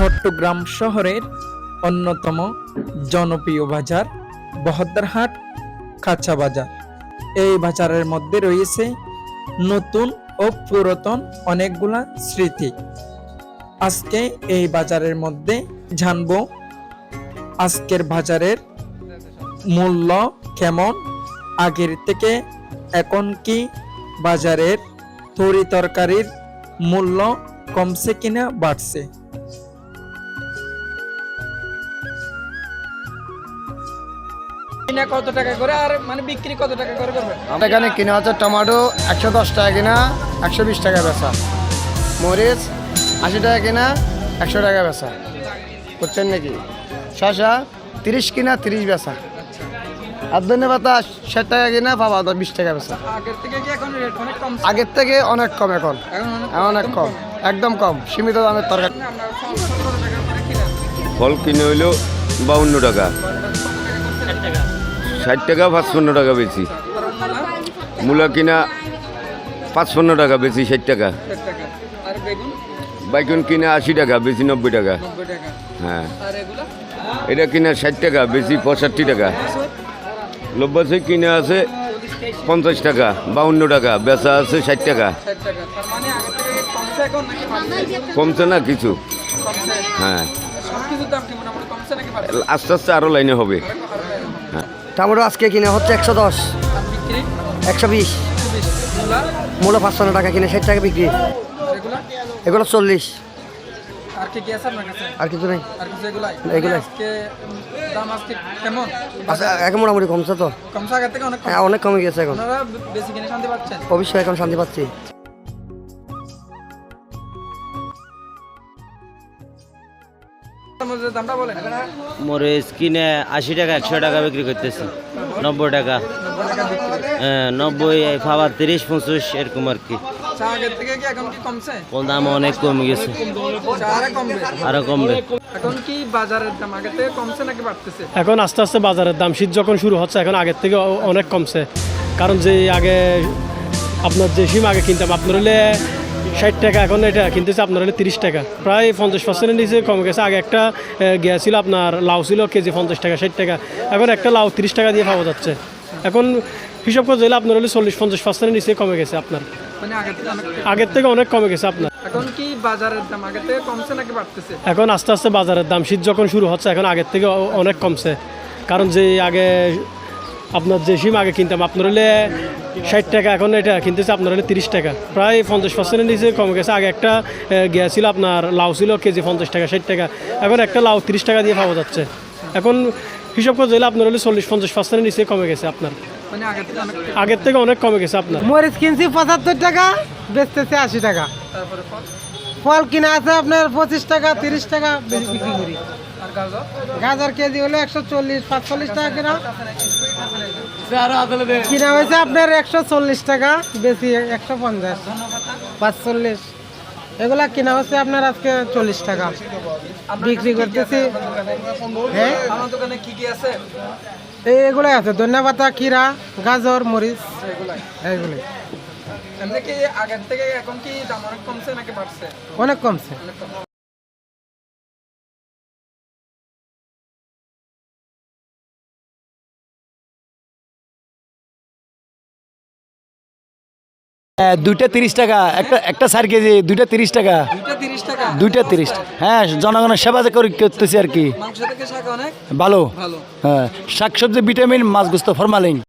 চট্টগ্রাম শহরের অন্যতম জনপ্রিয় বাজার বহদ্দারহাট কাঁচা বাজার। এই বাজারের মধ্যে রয়েছে নতুন ও পুরাতন অনেকগুলা স্মৃতি। আজকে এই বাজারের মধ্যে জানব আজকের বাজারের মূল্য কেমন, আগের থেকে এখন কি বাজারের তরি তরকারির মূল্য কমছে কিনা বাড়ছে। কিনা কত টাকা করে আর মানে বিক্রি কত টাকা করে করবে? আমাদের এখানে কিনা হচ্ছে টমেটো একশো দশ টাকা কিনা একশো বিশ টাকা বেচা। মরিচ আশি টাকা কিনা একশো টাকা বেচা। বুঝছেন নাকি? শশা তিরিশ কিনা তিরিশ বেচা। আর ধন্যবাদ ষাট টাকা কিনা পাবা দশ বিশ টাকা বেচা। আগের থেকে কি এখন রেট অনেক কম আগের থেকে অনেক কম এখন। এখন অনেক কম? একদম কম। সীমিত দামের তরকারি। আমরা কত টাকা করে কিনা ফল কিনে হইল বাউন্ন টাকা। ষাট টাকা, পাঁচপন্ন টাকা বেশি। মূলা কিনা পাঁচপন্ন টাকা বেশি, ষাট টাকা। বাইকন কিনা আশি টাকা, বেশি নব্বই টাকা। হ্যাঁ। এটা কিনা ষাট টাকা, বেশি পঁয়ষট্টি টাকা। লব্বাসে কিনে আছে পঞ্চাশ টাকা, বাউন্ন টাকা, বেচা আছে ষাট টাকা। কমছে না কিছু? হ্যাঁ। আস্তে আস্তে আরও লাইনে হবে। হ্যাঁ। টমেটো আজকে কিনে হচ্ছে একশো দশ। একশো বিশ। মূলা মূল্য পাঁচপান্ন টাকা কিনে ষাট টাকা বিক্রি। এগুলা চল্লিশ। আর কাছে? নেই। কেমন? আচ্ছা এখন মোটামুটি কমছে তো। অনেক হ্যাঁ অনেক কমে গেছে এখন। অবশ্যই এখন শান্তি পাচ্ছি। মরিচের দামটা বলেন। মরিচ কিনে আশি টাকা একশো টাকা বিক্রি করতেছি। নব্বই টাকা। হ্যাঁ, নব্বই ফাবার তিরিশ পঁচিশ এরকম আর কি। দাম অনেক কমে গেছে। আরে কমবে? এখন কি বাজারের দাম আগের থেকে কমছে নাকি বাড়তেছে? এখন আস্তে আস্তে বাজারের দাম শীত যখন শুরু হচ্ছে এখন আগের থেকে অনেক কমছে। কারণ যে আগে আপনার যে সিম আগে কিনতাম আপনার হলে ষাট টাকা এখন এটা কিনতেছে আপনার হলে তিরিশ টাকা। প্রায় পঞ্চাশ পার্সেন্টের নিচে কমে গেছে। আগে একটা গ্যাস ছিল আপনার লাউ ছিল কেজি পঞ্চাশ টাকা ষাট টাকা। এখন একটা লাউ তিরিশ টাকা দিয়ে পাওয়া যাচ্ছে। এখন হিসাব করতে গেলে আপনার হলে চল্লিশ পঞ্চাশ পার্সেন্ট নিচে কমে গেছে আপনার। মানে আগের থেকে অনেক আগের থেকে অনেক কমে গেছে আপনার। এখন কি বাজারের দাম আগের থেকে কমছে নাকি বাড়তেছে? এখন আস্তে আস্তে বাজারের দাম শীত যখন শুরু হচ্ছে এখন আগের থেকে অনেক কমছে। কারণ যে আগে আপনার যে সিম আগে কিনতাম আপনার হলে ষাট টাকা এখন এটা কিনতেছে আপনার হলে তিরিশ টাকা। প্রায় পঞ্চাশ পার্সেন্টের নিচে কমে গেছে। আগে একটা গ্যাস ছিল আপনার লাউ ছিল কেজি পঞ্চাশ টাকা ষাট টাকা। এখন একটা লাউ তিরিশ টাকা দিয়ে পাওয়া যাচ্ছে। এখন হিসাব করতে গেলে আপনার হলে চল্লিশ পঞ্চাশ পার্সেন্ট নিচে কমে গেছে আপনার। মানে আগের থেকে অনেক আগের থেকে অনেক কমে গেছে আপনার। মরিচ কিনছি পঁচাত্তর টাকা বেচতেছে আশি টাকা। ফল? ফল কিনা আছে আপনার পঁচিশ টাকা তিরিশ টাকা বিক্রি করি। গাজর কেজি হলো একশো চল্লিশ পাঁচচল্লিশ টাকা কিনা। কিনা হয়েছে আপনার একশো চল্লিশ টাকা বেশি একশো পঞ্চাশ। পাঁচচল্লিশ। এগুলা কিনা হচ্ছে আপনার আজকে চল্লিশ টাকা। বিক্রি করতেছি। হ্যাঁ? এগুলাই আছে। ধনিয়া পাতা কিরা গাজর মরিচ দাম অনেক কমছে দুইটা তিরিশ টাকা। একটা একটা চার কেজি দুইটা তিরিশ টাকা। দুইটা তিরিশ হ্যাঁ জনগণের সেবা যে করি- করতেছি আর কি। ভালো। হ্যাঁ শাকসবজি ভিটামিন মাছ গুস্ত ফরমালিন।